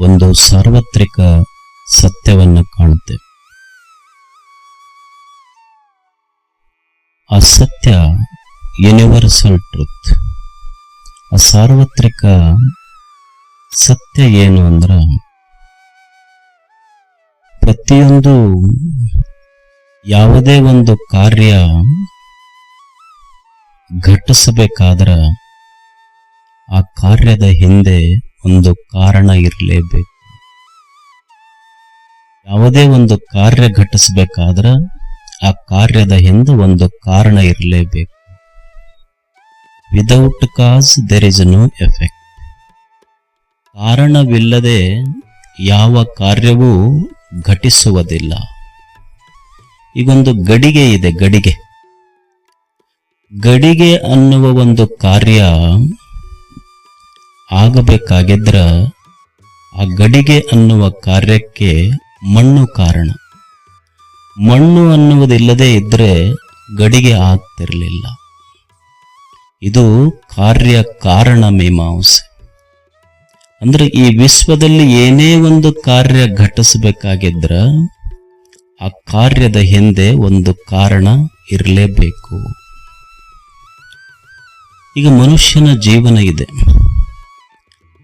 ಒಂದು ಸಾರ್ವತ್ರಿಕ ಸತ್ಯವನ್ನು ಕಾಣುತ್ತೇವೆ ಆ ಸತ್ಯ ಯೂನಿವರ್ಸಲ್ ಟ್ರುತ್ ಆ ಸಾರ್ವತ್ರಿಕ ಸತ್ಯ ಏನು ಅಂದ್ರ, ಪ್ರತಿಯೊಂದು ಯಾವುದೇ ಒಂದು ಕಾರ್ಯ ಘಟಿಸಬೇಕಾದ್ರ ಆ ಕಾರ್ಯದ ಹಿಂದೆ ಒಂದು ಕಾರಣ ಇರಲೇಬೇಕು. ಯಾವುದೇ ಒಂದು ಕಾರ್ಯ ಘಟಿಸಬೇಕಾದ್ರ ಆ ಕಾರ್ಯದ ಹಿಂದೆ ಒಂದು ಕಾರಣ ಇರಲೇಬೇಕು. Without cause there is no effect ಕಾರಣವಿಲ್ಲದೆ ಯಾವ ಕಾರ್ಯವೂ ಘಟಿಸುವುದಿಲ್ಲ. ಈಗೊಂದು ಗಡಿಗೆ ಇದೆ, ಗಡಿಗೆ. ಗಡಿಗೆ ಅನ್ನುವ ಒಂದು ಕಾರ್ಯ ಆಗಬೇಕಾಗಿದ್ರ ಆ ಗಡಿಗೆ ಅನ್ನುವ ಕಾರ್ಯಕ್ಕೆ ಮಣ್ಣು ಕಾರಣ. ಮಣ್ಣು ಅನ್ನುವುದಿಲ್ಲದೆ ಇದ್ರೆ ಗಡಿಗೆ ಆಗ್ತಿರಲಿಲ್ಲ. ಇದು ಕಾರ್ಯ ಕಾರಣ ಮೀಮಾಂಸೆ. ಅಂದ್ರೆ ಈ ವಿಶ್ವದಲ್ಲಿ ಏನೇ ಒಂದು ಕಾರ್ಯ ಘಟಿಸಬೇಕಾಗಿದ್ರ ಆ ಕಾರ್ಯದ ಹಿಂದೆ ಒಂದು ಕಾರಣ ಇರಲೇಬೇಕು. ಈಗ ಮನುಷ್ಯನ ಜೀವನ ಇದೆ.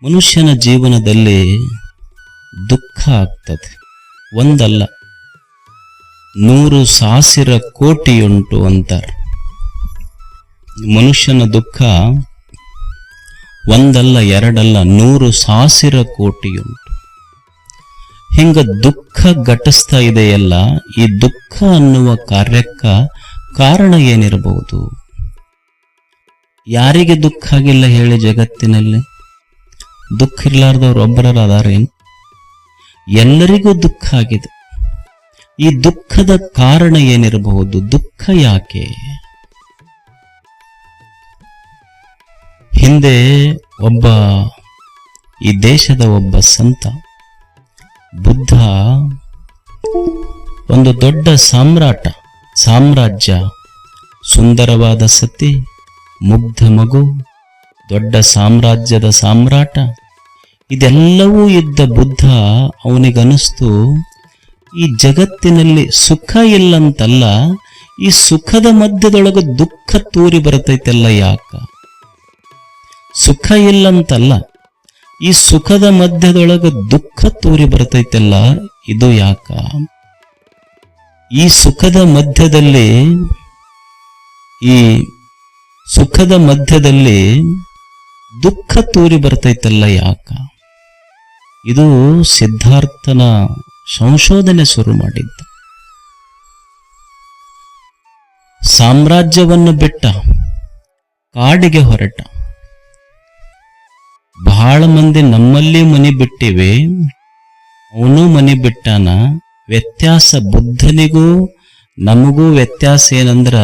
ಮನುಷ್ಯನ ಜೀವನದಲ್ಲಿ ದುಃಖ ಆಗ್ತದೆ. ಒಂದಲ್ಲ, ನೂರು ಸಾವಿರ ಕೋಟಿಯುಂಟು ಅಂತಾರೆ. ಮನುಷ್ಯನ ದುಃಖ ಒಂದಲ್ಲ, ಎರಡಲ್ಲ, ನೂರು ಸಾವಿರ ಕೋಟಿಯುಂಟು. ಹಿಂಗ ದುಃಖ ಘಟಿಸ್ತಾ ಇದೆಯಲ್ಲ, ಈ ದುಃಖ ಅನ್ನುವ ಕಾರ್ಯಕ್ಕ ಕಾರಣ ಏನಿರಬಹುದು? ಯಾರಿಗೆ ದುಃಖ ಆಗಿಲ್ಲ ಹೇಳಿ ಜಗತ್ತಿನಲ್ಲಿ? ದುಃಖ ಇರ್ಲಾರ್ದವ್ರು ಒಬ್ಬರಾದಾರೇನು ಎಲ್ಲರಿಗೂ ದುಃಖ ಆಗಿದೆ. ಈ ದುಃಖದ ಕಾರಣ ಏನಿರಬಹುದು? ದುಃಖ ಯಾಕೆ? ಹಿಂದೆ ಒಬ್ಬ, ಈ ದೇಶದ ಒಬ್ಬ ಸಂತ, ಬುದ್ಧ, ಒಂದು ದೊಡ್ಡ ಸಾಮ್ರಾಟ, ಸಾಮ್ರಾಜ್ಯ, ಸುಂದರವಾದ ಸತಿ, ಮುಗ್ಧ ಮಗು ದೊಡ್ಡ ಸಾಮ್ರಾಜ್ಯದ ಸಾಮ್ರಾಟ. ಇದೆಲ್ಲವೂ ಇದ್ದ ಬುದ್ಧ ಅವನಿಗನಿಸ್ತು, ಈ ಜಗತ್ತಿನಲ್ಲಿ ಸುಖ ಇಲ್ಲಂತಲ್ಲ, ಈ ಸುಖದ ಮಧ್ಯದೊಳಗೆ ದುಃಖ ತೂರಿ ಬರ್ತೈತೆಲ್ಲ ಯಾಕ? ಸುಖ ಇಲ್ಲಂತಲ್ಲ, ಈ ಸುಖದ ಮಧ್ಯದೊಳಗೆ ದುಃಖ ತೂರಿ ಬರ್ತೈತೆಲ್ಲ, ಇದು ಯಾಕ? ಈ ಸುಖದ ಮಧ್ಯದಲ್ಲಿ, ಈ ಸುಖದ ಮಧ್ಯದಲ್ಲಿ ದುಃಖ ತೂರಿ ಬರ್ತೈತಲ್ಲ ಯಾಕ? ಇದು ಸಿದ್ಧಾರ್ಥನ ಸಂಶೋಧನೆ ಶುರು ಮಾಡಿದ್ದ. ಸಾಮ್ರಾಜ್ಯವನ್ನು ಬಿಟ್ಟ ಕಾಡಿಗೆ ಹೊರಟ. ಬಹಳ ಮಂದಿ ನಮ್ಮಲ್ಲಿ ಮನೆ ಬಿಟ್ಟಿವೆ, ಅವನು ಮನೆ ಬಿಟ್ಟಾನ. ವ್ಯತ್ಯಾಸ ಬುದ್ಧನಿಗೂ, ನಮಗೂ ವ್ಯತ್ಯಾಸ ಏನಂದ್ರ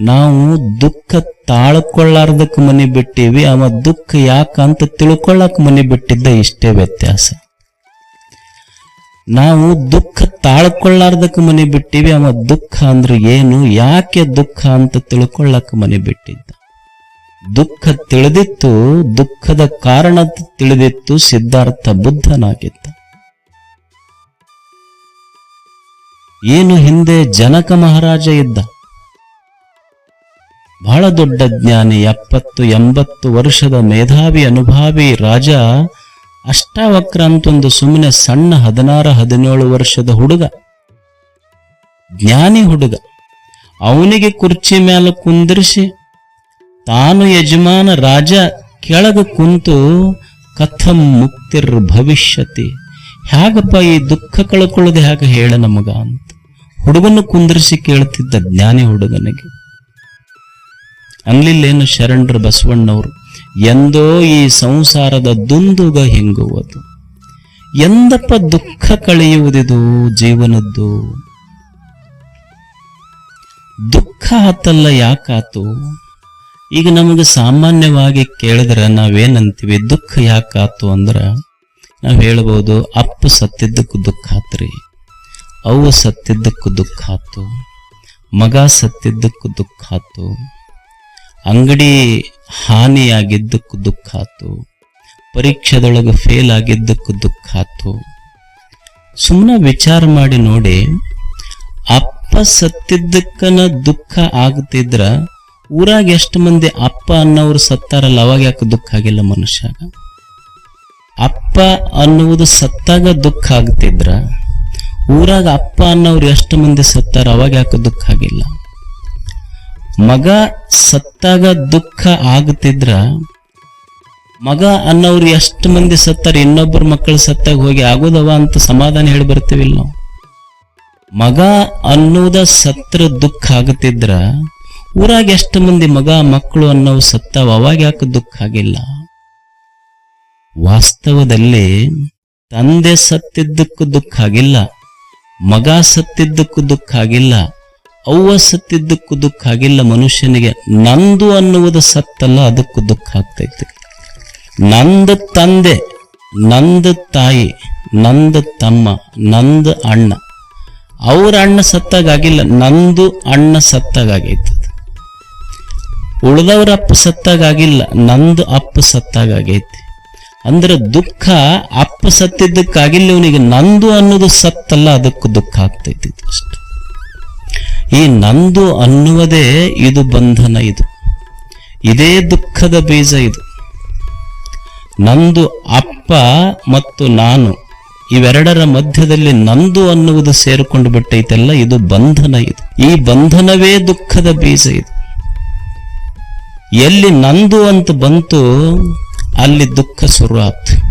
ನಾವು ದುಃಖ ತಾಳ್ಕೊಳ್ಳಾರ್ದಕ್ ಮನೆ ಬಿಟ್ಟಿವಿ, ಅವ ದುಃಖ ಯಾಕಂತ ತಿಳ್ಕೊಳ್ಳಕ್ ಮನೆ ಬಿಟ್ಟಿದ್ದ ಇಷ್ಟೇ ವ್ಯತ್ಯಾಸ. ನಾವು ದುಃಖ ತಾಳ್ಕೊಳ್ಳಾರ್ದಕ್ ಮನೆ ಬಿಟ್ಟಿವಿ, ಅವ ದುಃಖ ಅಂದ್ರೆ ಏನು, ಯಾಕೆ ದುಃಖ ಅಂತ ತಿಳ್ಕೊಳ್ಳಕ್ ಮನೆ ಬಿಟ್ಟಿದ್ದ. ದುಃಖ ತಿಳಿದಿತ್ತು, ದುಃಖದ ಕಾರಣ ತಿಳಿದಿತ್ತು, ಸಿದ್ಧಾರ್ಥ ಬುದ್ಧನಾಗಿದ್ದ. ಏನು ಹಿಂದೆ ಜನಕ ಮಹಾರಾಜ ಇದ್ದ. ಬಹಳ ದೊಡ್ಡ ಜ್ಞಾನಿ, ಎಪ್ಪತ್ತು, ಎಂಬತ್ತು ವರ್ಷದ ಮೇಧಾವಿ, ಅನುಭಾವಿ ರಾಜ, ಅಷ್ಟಾವಕ್ರ ಅಂತೊಂದು ಸುಮ್ಮನೆ ಸಣ್ಣ ಹದಿನಾರು, ಹದಿನೇಳು ವರ್ಷದ ಹುಡುಗ. ಜ್ಞಾನಿ ಹುಡುಗ. ಅವನಿಗೆ ಕುರ್ಚಿ ಮೇಲೆ ಕುಂದಿರಿಸಿ, ತಾನು ಯಜಮಾನ ರಾಜ ಕೆಳಗೆ ಕುಂತು, ಕಥಂ ಮುಕ್ತಿರ್ ಭವಿಷ್ಯತಿ. ಹೇಗಪ್ಪ ಈ ದುಃಖ ಕಳ್ಕೊಳ್ಳೋದು ಹೇಗೆ ಹೇಳ ನಮಗ ಅಂತ. ಹುಡುಗನ್ನು ಕುಂದಿರಿಸಿ ಕೇಳ್ತಿದ್ದ ಜ್ಞಾನಿ ಹುಡುಗನಿಗೆ. ಅನ್ಲಿಲ್ಲೇನು ಶರಣರು ಬಸವಣ್ಣವರು? ಎಂದೋ ಈ ಸಂಸಾರದ ದುಂದುಗ ಹಿಂಗುವುದು. ಎಂದಪ್ಪ ದುಃಖ ಕಳೆಯುವುದಿದು ಜೀವನದ್ದು? ದುಃಖ ಹತ್ತಲ್ಲ ಯಾಕಾತು? ಈಗ ನಮಗೆ ಸಾಮಾನ್ಯವಾಗಿ ಕೇಳಿದ್ರೆ ನಾವೇನಂತೀವಿ? ದುಃಖ ಯಾಕಾತು ಅಂದ್ರೆ ನಾವು ಹೇಳ್ಬೋದು, ಅಪ್ಪ ಸತ್ತಿದ್ದಕ್ಕೂ ದುಃಖ ಆತ್ರಿ. ಅವು ಸತ್ತಿದ್ದಕ್ಕೂ ದುಃಖ ಆತು. ಮಗ ಸತ್ತಿದ್ದಕ್ಕೂ ದುಃಖ ಆತು. ಅಂಗಡಿ ಹಾನಿಯಾಗಿದ್ದಕ್ಕೂ ದುಃಖ ಆತು. ಪರೀಕ್ಷೆದೊಳಗೆ ಫೇಲ್ ಆಗಿದ್ದಕ್ಕೂ ದುಃಖ ಆತು. ಸುಮ್ಮನೆ ವಿಚಾರ ಮಾಡಿ ನೋಡಿ, ಅಪ್ಪ ಸತ್ತಿದ್ದಕ್ಕನ ದುಃಖ ಆಗ್ತಿದ್ರ ಊರಾಗ ಎಷ್ಟು ಮಂದಿ ಅಪ್ಪ ಅನ್ನೋರು ಸತ್ತಾರಲ್ಲ, ಅವಾಗ ಯಾಕೆ ದುಃಖ ಆಗಿಲ್ಲ ಮನುಷ್ಯಾಗ? ಅಪ್ಪ ಅನ್ನುವುದು ಸತ್ತಾಗ ದುಃಖ ಆಗ್ತಿದ್ರ, ಊರಾಗ ಅಪ್ಪ ಅನ್ನೋರು ಎಷ್ಟು ಮಂದಿ ಸತ್ತಾರ, ಅವಾಗ ಯಾಕೆ ದುಃಖ ಆಗಿಲ್ಲ? ಮಗ ಸತ್ತಾಗ ದುಃಖ ಆಗ್ತಿದ್ರ, ಮಗ ಅನ್ನೋರು ಎಷ್ಟು ಮಂದಿ ಸತ್ತಾರ, ಇನ್ನೊಬ್ಬರ ಮಕ್ಕಳು ಸತ್ತಾಗ ಹೋಗಿ ಆಗೋದವ ಅಂತ ಸಮಾಧಾನ ಹೇಳಿ ಬರ್ತೀವಿಲ್ಲ ನಾವು. ಮಗ ಅನ್ನೋದ ಸತ್ರ ದುಃಖ ಆಗುತ್ತಿದ್ರ ಊರಾಗ ಎಷ್ಟು ಮಂದಿ ಮಗ ಮಕ್ಕಳು ಅನ್ನೋವು ಸತ್ತಾವ, ಅವಾಗ ಯಾಕೆ ದುಃಖ ಆಗಿಲ್ಲ? ವಾಸ್ತವದಲ್ಲಿ ತಂದೆ ಸತ್ತಿದ್ದಕ್ಕೂ ದುಃಖ ಆಗಿಲ್ಲ, ಮಗ ಸತ್ತಿದ್ದಕ್ಕೂ ದುಃಖ ಆಗಿಲ್ಲ. ಅವ್ವ ಸತ್ತಿದ್ದಕ್ಕೂ ದುಃಖ ಆಗಿಲ್ಲ. ಮನುಷ್ಯನಿಗೆ ನಂದು ಅನ್ನುವುದು ಸತ್ತಲ್ಲ, ಅದಕ್ಕೂ ದುಃಖ ಆಗ್ತೈತಿ ನಂದ ತಂದೆ, ನಂದ ತಾಯಿ, ನಂದ ತಮ್ಮ, ನಂದ ಅಣ್ಣ. ಅವ್ರ ಅಣ್ಣ ಸತ್ತಾಗಿಲ್ಲ ನಂದು ಅಣ್ಣ ಸತ್ತಾಗೈತೆ ಉಳ್ದವ್ರ ಅಪ್ಪ ಸತ್ತಾಗಿಲ್ಲ ನಂದು ಅಪ್ಪ ಸತ್ತಾಗೈತಿ ಅಂದ್ರೆ ದುಃಖ ಅಪ್ಪ ಸತ್ತಿದ್ದಕ್ಕಾಗಿಲ್ಲ, ಇವನಿಗೆ ನಂದು ಅನ್ನೋದು ಸತ್ತಲ್ಲ, ಅದಕ್ಕೂ ದುಃಖ ಆಗ್ತೈತಿ ಅಷ್ಟೆ. ಈ ನಂದು ಅನ್ನುವುದೇ ಇದು ಬಂಧನ ಇದು. ಇದೇ ದುಃಖದ ಬೀಜ ಇದು. ನಂದು ಅಪ್ಪ ಮತ್ತು ನಾನು ಇವೆರಡರ ಮಧ್ಯದಲ್ಲಿ ನಂದು ಅನ್ನುವುದು ಸೇರಿಕೊಂಡು ಬಿಟ್ಟೈತೆಲ್ಲ, ಇದು ಬಂಧನ ಇದು. ಈ ಬಂಧನವೇ ದುಃಖದ ಬೀಜ ಇದು. ಎಲ್ಲಿ ನಂದು ಅಂತ ಬಂತು, ಅಲ್ಲಿ ದುಃಖ ಶುರು ಆಯ್ತು